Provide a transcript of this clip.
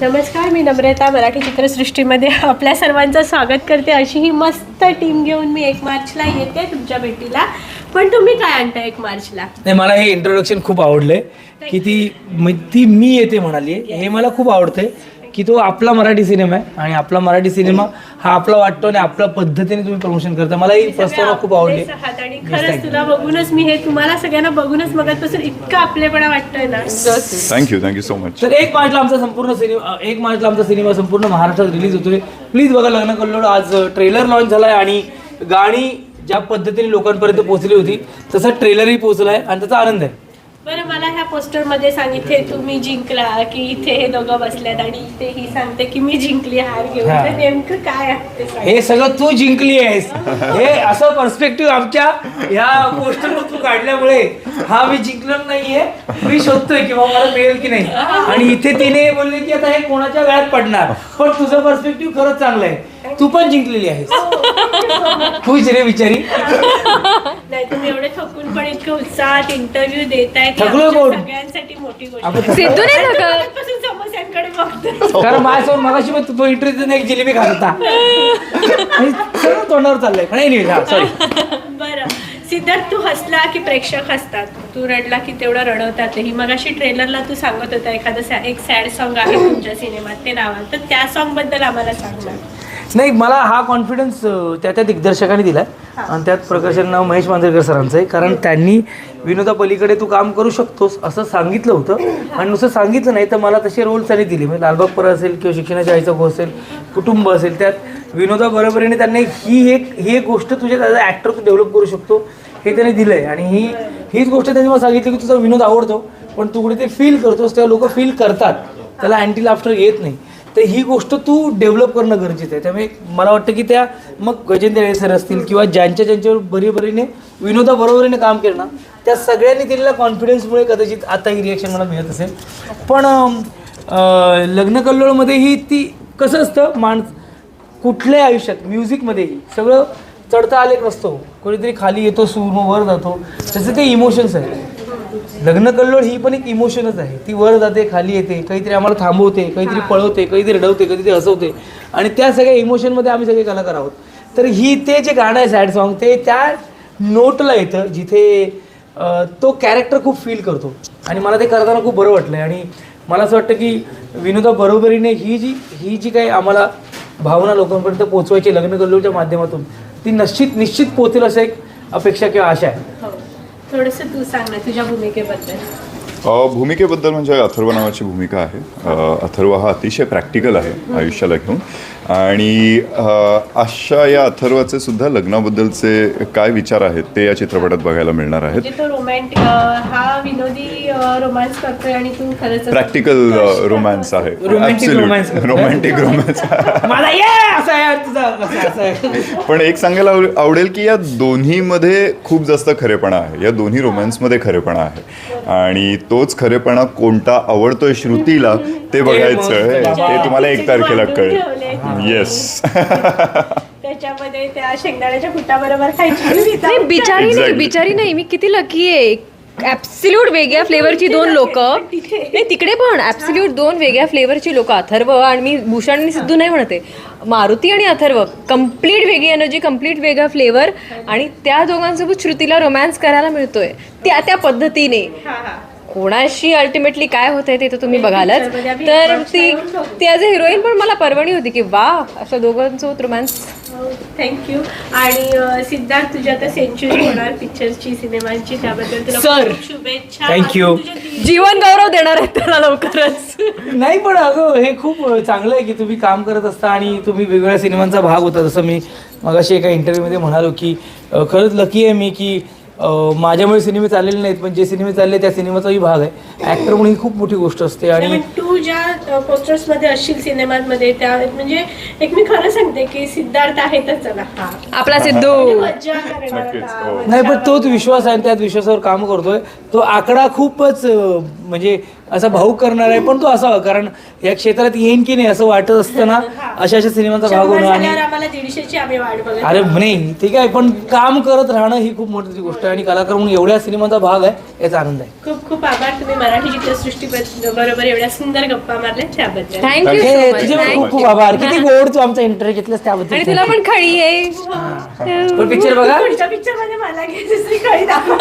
नमस्कार मी नम्रता मराठी चित्रसृष्टीमध्ये आपल्या सर्वांचं स्वागत करते. अशी ही मस्त टीम घेऊन मी एक मार्चला येते तुमच्या भेटीला. पण तुम्ही काय आणता एक मार्चला? नाही मला हे इंट्रोडक्शन खूप आवडलंय. की ती म- ती मी येते म्हणाली. हे मला खूप आवडतंय. की तो आपला मराठी सिनेमा आहे आणि आपला मराठी सिनेमा हा आपला वाटतो आणि आपल्या पद्धतीने तुम्ही प्रमोशन करता. मला ही प्रस्तावना खूप आवडली. आहात आणि खरंच तुला बघूनच मी हे तुम्हाला सगळ्यांना बघूनच मगतपासून इतकं आपलेपणा वाटतोय ना. थँक्यू थँक्यू सो मच तर एक मार्चला आमचा संपूर्ण सिनेमा एक मार्चला आमचा सिनेमा संपूर्ण महाराष्ट्रात रिलीज होतोय. प्लीज बघा लग्न कल्लोळ. आज ट्रेलर लॉन्च झालाय आणि गाणी ज्या पद्धतीने लोकांपर्यंत पोहोचली होती तसा ट्रेलरही पोहोचलाय आणि त्याचा आनंद आहे. पोस्टरमध्ये सांगितले तुम्ही जिंकला की इथे हे दोघं बसल्यात आणि इथे ही सांगते की मी जिंकली हार घेऊन. हा. तर नेमकं काय आहे ते सांग. हे सगळं तू जिंकली आहेस. हे असं पर्स्पेक्टिव्ह आमच्या ह्या पोस्टर तू काढल्यामुळे हा मी जिंकणार नाहीये. मी शोधतोय की बाबा मला मिळेल की नाही. आणि इथे तिने बोलले की आता हे कोणाच्या वेळात पडणार? पण तुझं पर्स्पेक्टिव्ह खरंच चांगलं आहे. तू पण जिंकलेली आहेस. खुश रे बिचारी. पण उत्साहात इंटरव्ह्यू देताय ती थकलोय आमच्या कोण? सगळ्यांसाठी मोठी गोष्ट. आपण आहे. सिद्धू नाही आणि थकत. मगाचपासून समस्यांकडे बघतोय. कारण माझ्यासमोर मगाशी पण तो इंटरव्ह्यू एक जिलेबी खात होता. आणि तोंडावर चाललंय. नाही सॉरी बरं. सिद्धार्थ तू हसला की प्रेक्षक हसतात? तू रडला की तेवढं रडवतातही? मग अशी ट्रेलरला तू सांगत होता एखादं सा- एक सॅड सॉन्ग आहे तुमच्या सिनेमात ते लावा तर त्या सॉन्गबद्दल आम्हाला सांग ना. नाही मला हा कॉन्फिडन्स त्या त्या दिग्दर्शकाने दिला आणि त्यात प्रकाशन नाव महेश मांजरेकर सरांचं आहे कारण त्यांनी विनोदा पलीकडे तू काम करू शकतोस असं सांगितलं होतं. आणि नुसतं सांगितलं नाही तर मला तसे रोल्स त्यांनी दिले. म्हणजे लालबाग परळ असेल किंवा शिक्षणाच्या आईचा गो असेल कुटुंब असेल त्यात विनोदा बरोबरीने त्यांनी ही एक ही एक गोष्ट तुझ्या अ ॲक्टर तू डेव्हलप करू शकतो हे त्यांनी दिलं आहे आणि ही हीच गोष्ट त्यांनी मला सांगितली की तुझा विनोद आवडतो पण तू कुठे ते फील करतोस तेव्हा लोक फील करतात. त्याला अँटी लाफ्टर येत नाही. तर ही गोष्ट तू डेव्हलप करणं गरजेचं आहे. त्यामुळे मला वाटतं की त्या मग गजेंद्र सर असतील किंवा ज्यांच्या ज्यांच्यावर बरीबरीने विनोदा बरोबरीने काम केलं ना त्या सगळ्यांनी दिलेल्या कॉन्फिडन्समुळे कदाचित आता ही रिॲक्शन मला मिळत असेल. पण अं, लग्न कल्लोळमध्येही ती कसं असतं माण कुठल्याही आयुष्यात म्युझिकमध्येही सगळं चढता आलेख नसतो कोणीतरी खाली येतो सूर मग वर जातो. तसं ते इमोशन्स आहेत लग्न कल्लोळ ही पण एक इमोशनच आहे. ती वर जाते खाली येते काहीतरी आम्हाला थांबवते काहीतरी पळवते काहीतरी रडवते कधीतरी हसवते. आणि त्या सगळ्या इमोशनमध्ये आम्ही सगळे कलाकार आहोत. तर ही ते जे गाणं आहे सॅड सॉन्ग ते त्या नोटला येतं जिथे तो कॅरेक्टर खूप फील करतो. आणि मला ते करताना खूप बरं वाटलं आणि मला असं वाटतं की विनोदा बरोबरीने ही जी ही जी काही आम्हाला भावना लोकांपर्यंत पोहोचवायची लग्न कल्लोळच्या माध्यमातून ती निश्चित निश्चित पोहोचेल असं एक अपेक्षा किंवा आशा आहे. थोडंसं तू सांग ना तुझ्या भूमिकेबद्दल. भूमिकेबद्दल म्हणजे अथर्व नावाची भूमिका आहे. अथर्व हा अतिशय प्रॅक्टिकल आहे आयुष्याला घेऊन. आणि अशा या अथर्वाचे सुद्धा लग्नाबद्दलचे काय विचार आहेत ते या चित्रपटात बघायला मिळणार आहेत. म्हणजे तो रोमॅन्टिक हा विनोदी रोमांस करतोय आणि तू खरंच प्रॅक्टिकल रोमॅन्स आहे. Romantic romance. करतोय. रोमॅन्टिक रोमॅन्स मला ये असं आहे तुझं असं असं आहे पण एक सांगायला आवडे- आवडेल की या दोन्हीमध्ये खूप जास्त खरेपणा आहे. या दोन्ही रोमॅन्समध्ये खरेपणा आहे. आणि तोच खरेपणा कोणता आवडतोय श्रुतीला ते बघायचं आहे. ते तुम्हाला एक तारखेला कळेल. येस त्याच्यामध्ये त्या शेंगदाण्याच्या फुटाबरोबर खायची. नाही बिचारी नाही Exactly. बिचारी नाही मी किती लकी आहे. ऍब्सल्यूट वेगळ्या फ्लेवरची दोन लोक. नाही तिकडे पण ऍब्सल्यूट दोन वेगळ्या फ्लेवरची लोक अथर्व आणि मी भूषण आणि सिद्धू नाही म्हणते. मारुती आणि अथर्व कंप्लीट वेगळी एनर्जी कंप्लीट वेगळा फ्लेवर आणि त्या दोघांसोबत श्रुतीला रोमॅन्स करायला मिळतोय. त्या त्या पद्धतीने. कोणाशी अल्टिमेटली काय होतंय ते तर तुम्ही बघालच. तर ती ती ॲज अ हिरोईन पण मला परवणी होती की वा अशा दोघांसोबत रोमॅन्स थँक्यू आणि सिद्धार्थ तुझी आता सेंचुरी होणार पिक्चरची सिनेमांची त्याबद्दल तुला Sir. खूप शुभेच्छा. Thank you. तुझ्या ती- जीवन गौरव देणार आहेत त्याला लवकरच. नाही पण अगं हे खूप चांगलं आहे की तुम्ही काम करत असता आणि तुम्ही वेगवेगळ्या सिनेमांचा भाग होता. जसं मी मगाशी एका इंटरव्ह्यूमध्ये म्हणालो की अं, खरंच लकी आहे मी की माझ्यामुळे सिनेमे चाललेले नाहीत पण जे सिनेमे चालले त्या सिनेमाचाही भाग आहे. ॲक्टर म्हणून ही खूप मोठी गोष्ट असते आणि त्यामुळे ज्या पोस्टर्समध्ये असशील सिनेमांमध्ये त्या म्हणजे एक मी खरं सांगते की सिद्धार्थ आहे तर चला हा. आपला सिद्धू. मज्जा करणार नक्कीच, आता, हो. मज्जा नाही पण तोच विश्वास आहे आणि त्याच विश्वासावर काम करतोय. तो आकडा खूपच अं, म्हणजे असा भाऊ करणार आहे पण तो असावा कारण या क्षेत्रात येईन की नाही असं वाटत असताना अशा अशा सिनेमाचा भाग शंभर होणं आणि झाल्यावर आम्हाला दीडशेची आम्ही वाट बघत अरे नाही ठीक आहे पण काम करत राहणं ही खूप मोठी गोष्ट आहे आणि कलाकार म्हणून एवढ्या सिनेमाचा भाग आहे. याचा आनंद आहे. खूप खूप आभार. तुम्ही मराठी चित्रसृष्टी बरोबर एवढ्या सुंदर गप्पा मारल्या त्याबद्दल. थँक्यू हे तुझे पण खूप खूप आभार. किती गोड तू आमचा इंटरव्ह्यू घेतलास आणि त्याबद्दल तुला पण खळी आहे. पण पिक्चर बघा. पुढच्या पिक्चरमध्ये मला घे दुसरी कळी दाखवा